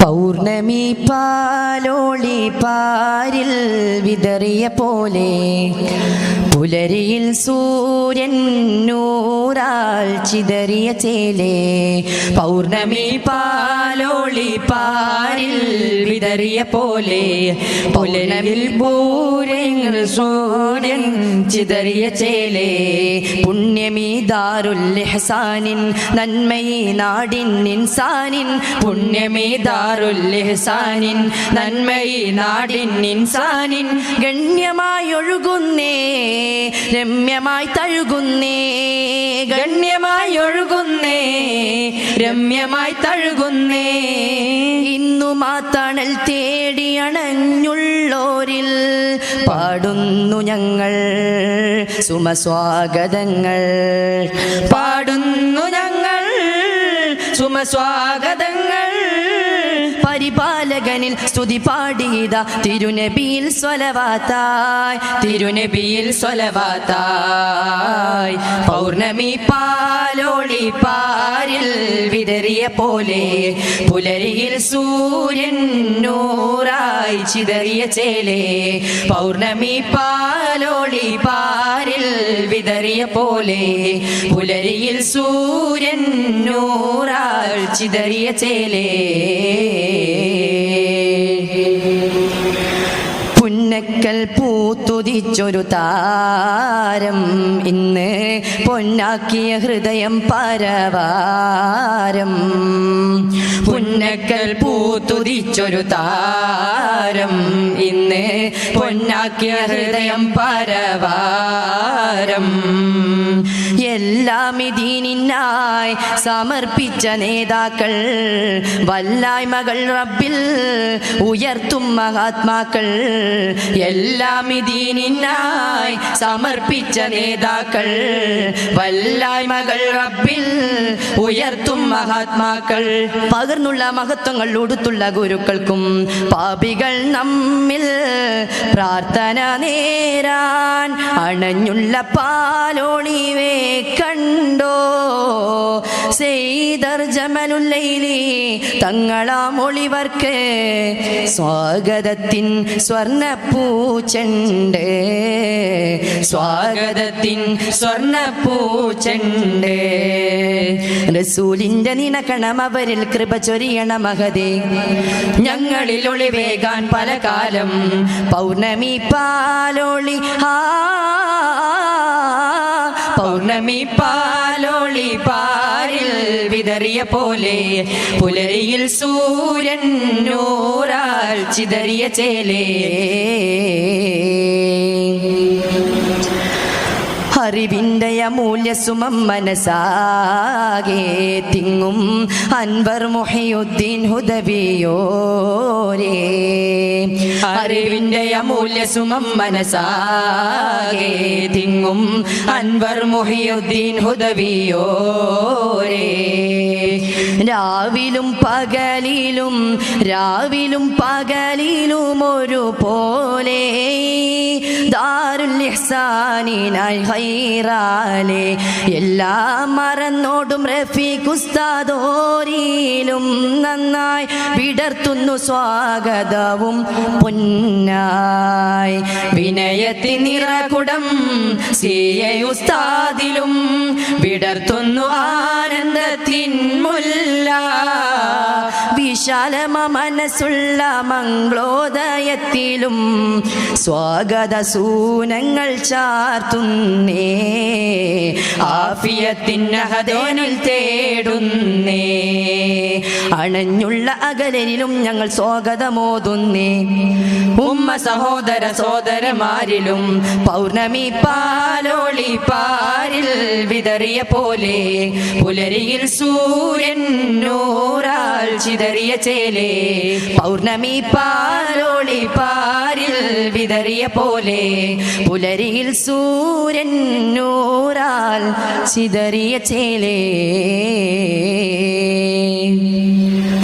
പൗർണമി പാലോളി പാരിൽ വിതറിയ പോലെ പുലരിയിൽ സൂര്യൻ നൂറാൽ ചിതറിയ ചേലേ പൗർണമി പാലോളി പാരിൽ വിതറിയ പോലെ പുലരിൽ പൂരങ്ങൾ സൂര്യൻ ചിതറിയ ചേലേ പുണ്യമീ ദാരുൽ ഹസാനിൻ നന്മയി നാടിൻ ഇൻസാനിൻ പുണ്യമീ ദാരുൽ ഇഹ്സാനിൻ നന്മയി നാടിൻ ഇൻസാനിൻ. ഗണ്യമായി ഒഴുകുന്നേ രമ്യമായി തഴുകുന്നേ ഗണ്യമായി ഒഴുകുന്നേ രമ്യമായി തഴുകുന്നേ. ഇന്നും ആ തേടി അണഞ്ഞുള്ളോരിൽ പാടുന്നു ഞങ്ങൾ സുമസ്വാഗതങ്ങൾ. പാടുന്നു ഞങ്ങൾ സുമസ്വാഗതങ്ങൾ. പരിപാലകനിൽ സ്തുതി പാടിയത. തിരുനബിയിൽ സ്വലവാത്തായ് തിരുനബിയിൽ സ്വലവാത്തായ്. പൗർണമി പാലോളി പാരിൽ വിതറിയ പോലെ പുലരിയിൽ സൂര്യൻ നൂറായി ചിതറിയ ചേലേ. പൗർണമി പാലോളി പാരിൽ വിതറിയ പോലെ പുലരിയിൽ സൂര്യൻ നൂറാൽ ചിതറിയ ചേലേ. പൂത്തുതിച്ചൊരു താരം ഇന്ന് പൊന്നാക്കിയ ഹൃദയം പരവാരം. പുന്നക്കൽ പൂത്തുതിച്ചൊരു താരം ഇന്ന് പൊന്നാക്കിയ ഹൃദയം പരവാരം. എല്ലാം ഇതിനായി സമർപ്പിച്ച നേതാക്കൾ വല്ലായ്മകൾ റബ്ബിൽ ഉയർത്തും മഹാത്മാക്കൾ. എല്ലാം ഇതിനായി സമർപ്പിച്ച നേതാക്കൾ വല്ലായ്മകൾ റബ്ബിൽ ഉയർത്തും മഹാത്മാക്കൾ. പകർന്നുള്ള മഹത്വങ്ങൾ ഉടുത്തുള്ള ഗുരുക്കൾക്കും പാപികൾ നമ്മിൽ പ്രാർത്ഥന നേരാൻ അണഞ്ഞുള്ള പാലോളിവേ കണ്ടോ? സെയ്തർ ജമലുല്ലൈലി തങ്ങളാ മൊളിവർക്ക് സ്വാഗതത്തിൻ സ്വർണപ്പൂച്ചണ്ട് സ്വാഗതത്തിൻ സ്വർണപ്പൂച്ചണ്ട് റസൂലിന്റെ നിനക്കണം അവരിൽ കൃപ ചൊരിയണ മഹതേ. ഞങ്ങളിൽ ഒളിവേകാൻ പല കാലം പൗർണമി പാലോളി ആ പൗർണമി പാലോളി പാരിൽ വിതറിയ പോലെ പുലരിയിൽ സൂര്യൻ നൂറാൽ ചിതറിയ ചേലേ. അറിവിന്റെ അമൂല്യ സുമം മനസാകെ തിങ്ങും. അൻവർ മുഹിയുദ്ദീൻ ഹുദവിയോരേ. അറിവിന്റെ അമൂല്യ സുമം മനസാകെ തിങ്ങും. അൻവർ മുഹിയുദ്ദീൻ ഹുദവിയോരേ. രാവിലും പകലിലും രാവിലും പകലിലും ഒരു പോലെ. ഹൈറാലെ. എല്ലാം മറന്നോടും റഫീഖ് ഉസ്താദോരിയിലും നന്നായി വിടർത്തുന്നു സ്വാഗതവും പൊന്നായി. വിനയത്തി നിറകുടം സിയുസ്താദിലും വിടർത്തുന്നു ആനന്ദത്തിൻ മുല്ല. വിശാലമ മനസ്സുള്ള മംഗ്ലോദയത്തിലും സ്വാഗത സൂനങ്ങൾ ചാർത്തുന്നേ. ആഫിയത്തിനഹദേനിൽ തേടുന്നേ അണഞ്ഞുള്ള അകലരിലും ഞങ്ങൾ സ്വാഗതമോതുന്നേ. ഉമ്മ സഹോദര സോദരമാരിലും പൗർണമി പാലോളി പാരിൽ വിതറിയ പോലെ പുലരിയിൽ സൂര്യൻ നൂറാൽ ചിതറിയ ചേലേ പൗർണമി പാലോളി പാരിൽ വിതറിയ പോലെ പുലരിയിൽ സൂര്യൻ നൂറാൽ ചിതറിയ ചേലേ.